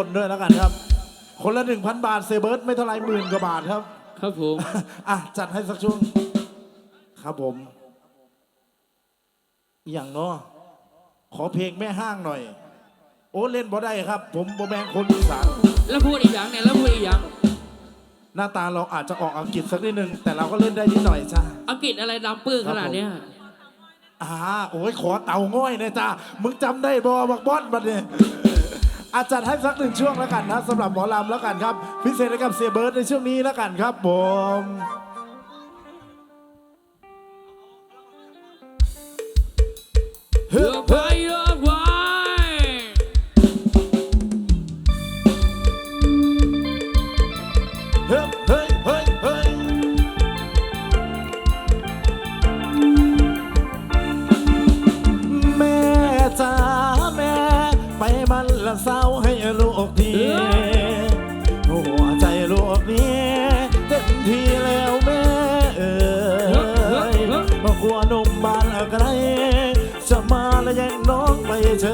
คนด้วยแล้วกันครับ คนละหนึ่งพันบาทเซเบิร์ตไม่เท่าไรหมื่นกว่าบาทครับ ครับผม อะ จัดให้สักช่วง ครับผมอหย่างเนาะขอเพลงแม่ห้างหน่อย โอ้เล่นบ่ได้ครับ ผมบ่แมงคนอีสานแล้วพูดอีกอย่างเนี่ยแล้วพูดอีกอย่าง หน้าตาเราอาจจะออกอังกฤษสักนิดนึง แต่เราก็เล่นได้นิดหน่อยจ้าอังกฤษอะไรดำปื้อขนาดเนี้ยอ่าโอ้ยขอเต่าง่อยนะจ้ามึงจำได้บอบักบอสบัดเนี่ย อาจจัดให้สักหนึ่งช่วงแล้วกันนะสำหรับหมอลำแล้วกันครับ พิเศษให้กับเสียเบิร์ดในช่วงนี้แล้วกันครับผมเพื่อไปเพื่อไปเฮ้ยเฮ้ยเฮ้ย ลูกทีหัวใจลูกนี้เต็มที่แล้วแม่เอ๋ยมากลัวนุ่มบ้านอะไรจะมาแล้วยังน้องไปเฉ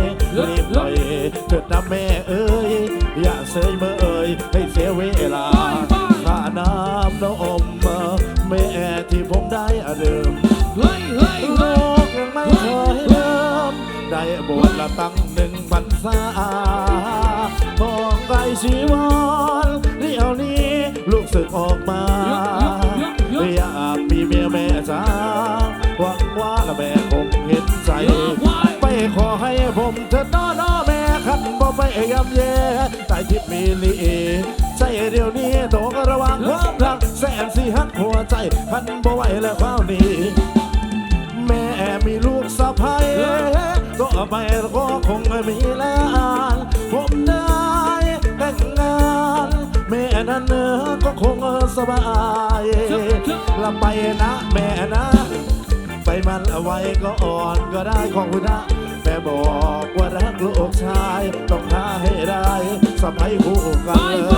ยรีบหน่อยเถิดนะแม่เอ้ยอย่าเสยเมื่อเอ่ยให้เสียเวลาค่าน้ำน้ำอมแม่ที่ผมได้อะเดิม ได้บวชละตั้งหนึ่งพรรษามองไกลชีวรเดี๋ยวนี้ ลูกศึกออกมาอยากมีเมียแม่จ้าหวังว่าละแม่คงเห็นใจ ไปขอให้ผมเถิดน้อน้อแม่ขันบ่ไปยำแย่ใต้ทิพมีลีใจเดี๋ยวนี้ต้องระวังความรักแสนสีหักหัวใจขันบ่ไหวแล้วครานี้ ไปก็คงไม่มีแล้วผมได้แต่งงานแม่นั้นเนื้อก็คงสบายละไปนะแม่นะ ไปมันเอาไว้ก็อ่อนก็ได้ของคุณนะแม่บอกว่ารักลูกชายต้องหาให้ได้สะพ้ายคู่กันเลย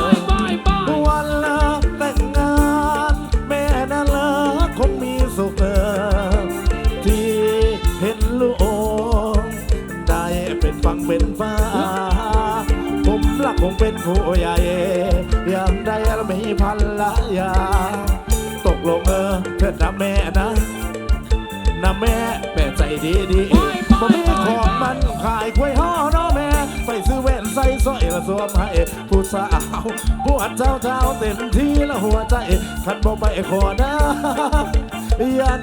ผู้ใหญ่ยามใดมีพันละยา ตกลงเออเถิดนะแม่นะนะแม่แม่ใจดีดีบ่มีของมันขายกล้วยห่อเนาะแม่ไปซื้อแว่นใส่สร้อยละสวมให้ผู้สาวผู้อัดเจ้าเจ้าเต็มที่ละหัวใจคันบ่ไปขอนะยัน